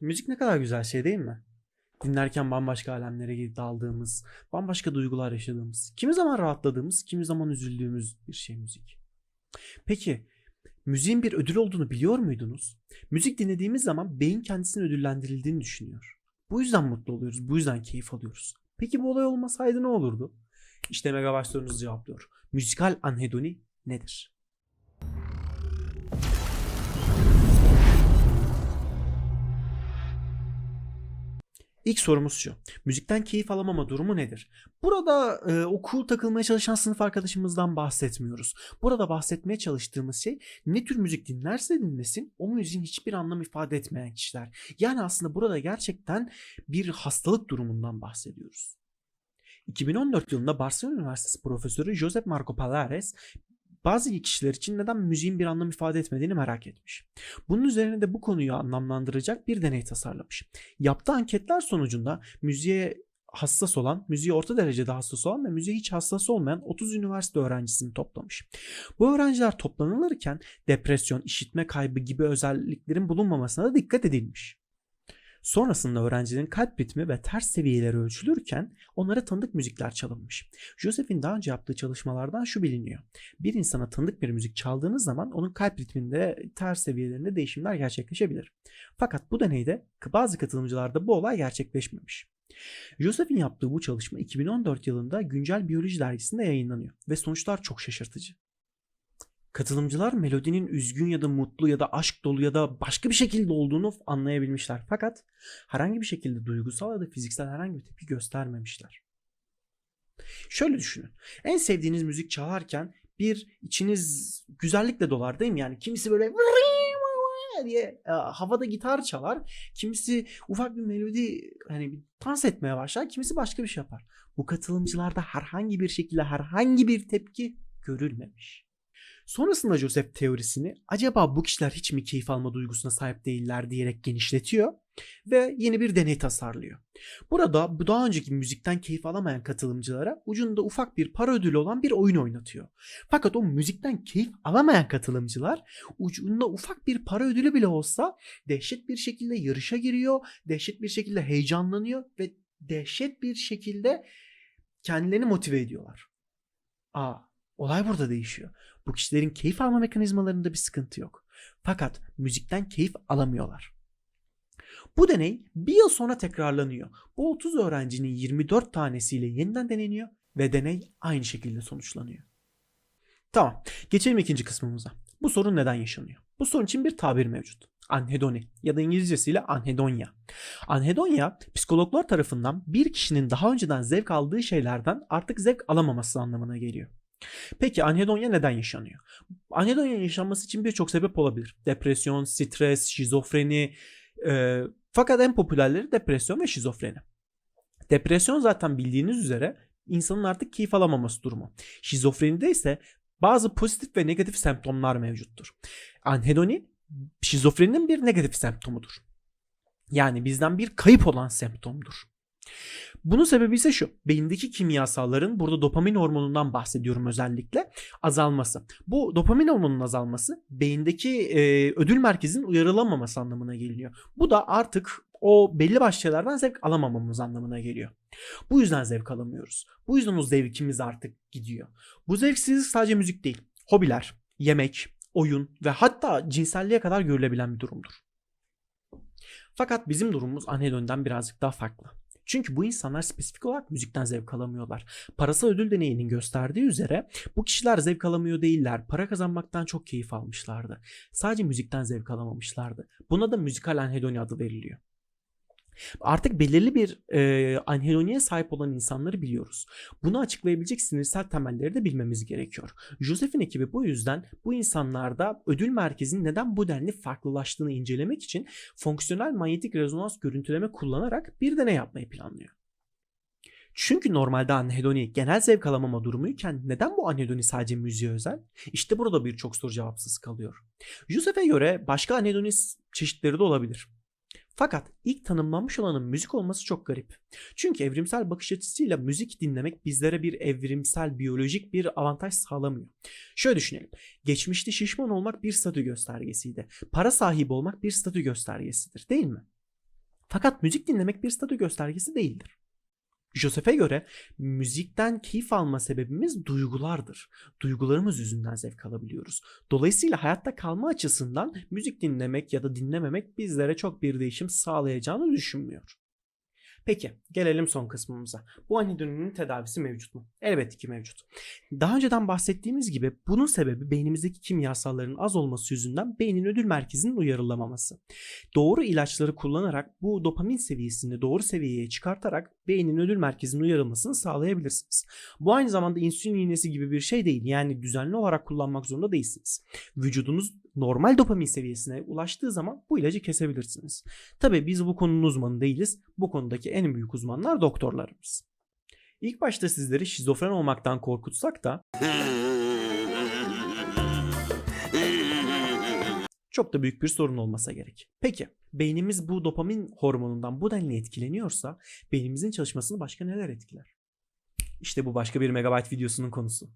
Müzik ne kadar güzel şey değil mi? Dinlerken bambaşka alemlere daldığımız, bambaşka duygular yaşadığımız, kimi zaman rahatladığımız, kimi zaman üzüldüğümüz bir şey müzik. Peki müziğin bir ödül olduğunu biliyor muydunuz? Müzik dinlediğimiz zaman beyin kendisini ödüllendirildiğini düşünüyor. Bu yüzden mutlu oluyoruz, bu yüzden keyif alıyoruz. Peki bu olay olmasaydı ne olurdu? İşte Megabaş sorunuzu cevaplıyor. Müzikal anhedoni nedir? İlk sorumuz şu. Müzikten keyif alamama durumu nedir? Burada e, o takılmaya çalışan sınıf arkadaşımızdan bahsetmiyoruz. Burada bahsetmeye çalıştığımız şey ne tür müzik dinlerse dinlesin o müziğin hiçbir anlam ifade etmeyen kişiler. Yani aslında burada gerçekten bir hastalık durumundan bahsediyoruz. 2014 yılında Barcelona Üniversitesi profesörü Josep Marco Palares bazı kişiler için neden müziğin bir anlam ifade etmediğini merak etmiş. Bunun üzerine de bu konuyu anlamlandıracak bir deney tasarlamış. Yaptığı anketler sonucunda müziğe hassas olan, müziğe orta derecede hassas olan ve müziğe hiç hassas olmayan 30 üniversite öğrencisini toplamış. Bu öğrenciler toplanılırken depresyon, işitme kaybı gibi özelliklerin bulunmamasına da dikkat edilmiş. Sonrasında öğrencilerin kalp ritmi ve ters seviyeleri ölçülürken onlara tanıdık müzikler çalınmış. Joseph'in daha önce yaptığı çalışmalardan şu biliniyor. Bir insana tanıdık bir müzik çaldığınız zaman onun kalp ritminde ters seviyelerinde değişimler gerçekleşebilir. Fakat bu deneyde bazı katılımcılarda bu olay gerçekleşmemiş. Joseph'in yaptığı bu çalışma 2014 yılında Güncel Biyoloji dergisinde yayınlanıyor ve sonuçlar çok şaşırtıcı. Katılımcılar melodinin üzgün ya da mutlu ya da aşk dolu ya da başka bir şekilde olduğunu anlayabilmişler. Fakat herhangi bir şekilde duygusal ya da fiziksel herhangi bir tepki göstermemişler. Şöyle düşünün. En sevdiğiniz müzik çalarken bir içiniz güzellikle dolar değil mi? Yani kimisi böyle diye e, havada gitar çalar. Kimisi ufak bir melodi hani bir dans etmeye başlar. Kimisi başka bir şey yapar. Bu katılımcılarda herhangi bir şekilde herhangi bir tepki görülmemiş. Sonrasında Joseph teorisini acaba bu kişiler hiç mi keyif alma duygusuna sahip değiller diyerek genişletiyor ve yeni bir deney tasarlıyor. Burada bu daha önceki müzikten keyif alamayan katılımcılara ucunda ufak bir para ödülü olan bir oyun oynatıyor. Fakat o müzikten keyif alamayan katılımcılar ucunda ufak bir para ödülü bile olsa dehşet bir şekilde yarışa giriyor, dehşet bir şekilde heyecanlanıyor ve dehşet bir şekilde kendilerini motive ediyorlar. Aa, olay burada değişiyor. Bu kişilerin keyif alma mekanizmalarında bir sıkıntı yok. Fakat müzikten keyif alamıyorlar. Bu deney bir yıl sonra tekrarlanıyor. Bu 30 öğrencinin 24 tanesiyle yeniden deneniyor ve deney aynı şekilde sonuçlanıyor. Tamam, geçelim ikinci kısmımıza. Bu sorun neden yaşanıyor? Bu sorun için bir tabir mevcut. Anhedoni ya da İngilizcesiyle anhedonya. Anhedonya psikologlar tarafından bir kişinin daha önceden zevk aldığı şeylerden artık zevk alamaması anlamına geliyor. Peki anhedonya neden yaşanıyor? Anhedonya yaşanması için birçok sebep olabilir. Depresyon, stres, şizofreni. E, fakat en popülerleri depresyon ve şizofreni. Depresyon zaten bildiğiniz üzere insanın artık keyif alamaması durumu. Şizofrenide ise bazı pozitif ve negatif semptomlar mevcuttur. Anhedoni şizofreninin bir negatif semptomudur. Yani bizden bir kayıp olan semptomdur. Bunun sebebi ise şu. Beyindeki kimyasalların burada dopamin hormonundan bahsediyorum özellikle azalması. Bu dopamin hormonunun azalması beyindeki e, ödül merkezinin uyarılamaması anlamına geliyor. Bu da artık o belli başlı şeylerden zevk alamamamız anlamına geliyor. Bu yüzden zevk alamıyoruz. Bu yüzden o zevkimiz artık gidiyor. Bu zevksizlik sadece müzik değil. Hobiler, yemek, oyun ve hatta cinselliğe kadar görülebilen bir durumdur. Fakat bizim durumumuz anhedoniden birazcık daha farklı. Çünkü bu insanlar spesifik olarak müzikten zevk alamıyorlar. Parasal ödül deneyinin gösterdiği üzere bu kişiler zevk alamıyor değiller. Para kazanmaktan çok keyif almışlardı. Sadece müzikten zevk alamamışlardı. Buna da müzikal anhedoni adı veriliyor. Artık belirli bir e, anhedoniye sahip olan insanları biliyoruz. Bunu açıklayabilecek sinirsel temelleri de bilmemiz gerekiyor. Joseph'in ekibi bu yüzden bu insanlarda ödül merkezinin neden bu denli farklılaştığını incelemek için fonksiyonel manyetik rezonans görüntüleme kullanarak bir deney yapmayı planlıyor. Çünkü normalde anhedoni genel zevk alamama durumuyken neden bu anhedoni sadece müziğe özel? İşte burada birçok soru cevapsız kalıyor. Joseph'e göre başka anhedoni çeşitleri de olabilir. Fakat ilk tanımlanmış olanın müzik olması çok garip. Çünkü evrimsel bakış açısıyla müzik dinlemek bizlere bir evrimsel biyolojik bir avantaj sağlamıyor. Şöyle düşünelim. Geçmişte şişman olmak bir statü göstergesiydi. Para sahibi olmak bir statü göstergesidir değil mi? Fakat müzik dinlemek bir statü göstergesi değildir. Joseph'e göre müzikten keyif alma sebebimiz duygulardır. Duygularımız yüzünden zevk alabiliyoruz. Dolayısıyla hayatta kalma açısından müzik dinlemek ya da dinlememek bizlere çok bir değişim sağlayacağını düşünmüyor. Peki gelelim son kısmımıza. Bu anhedoninin tedavisi mevcut mu? Elbette ki mevcut. Daha önceden bahsettiğimiz gibi bunun sebebi beynimizdeki kimyasalların az olması yüzünden beynin ödül merkezinin uyarılamaması. Doğru ilaçları kullanarak bu dopamin seviyesini doğru seviyeye çıkartarak beynin ödül merkezinin uyarılmasını sağlayabilirsiniz. Bu aynı zamanda insülin iğnesi gibi bir şey değil. Yani düzenli olarak kullanmak zorunda değilsiniz. Vücudunuz normal dopamin seviyesine ulaştığı zaman bu ilacı kesebilirsiniz. Tabii biz bu konunun uzmanı değiliz. Bu konudaki en büyük uzmanlar doktorlarımız. İlk başta sizleri şizofren olmaktan korkutsak da çok da büyük bir sorun olmasa gerek. Peki beynimiz bu dopamin hormonundan bu denli etkileniyorsa beynimizin çalışmasını başka neler etkiler? İşte bu başka bir megabyte videosunun konusu.